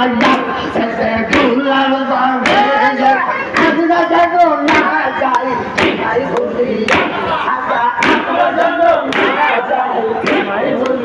I'm not going to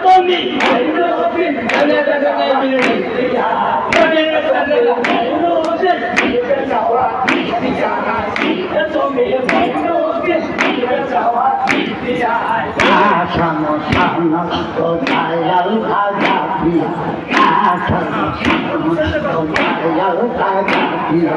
তুমি আসাম সমস্ত গায়াল ভাজা পিয়া আসাম সমস্ত গায়াল ভাজা পিয়া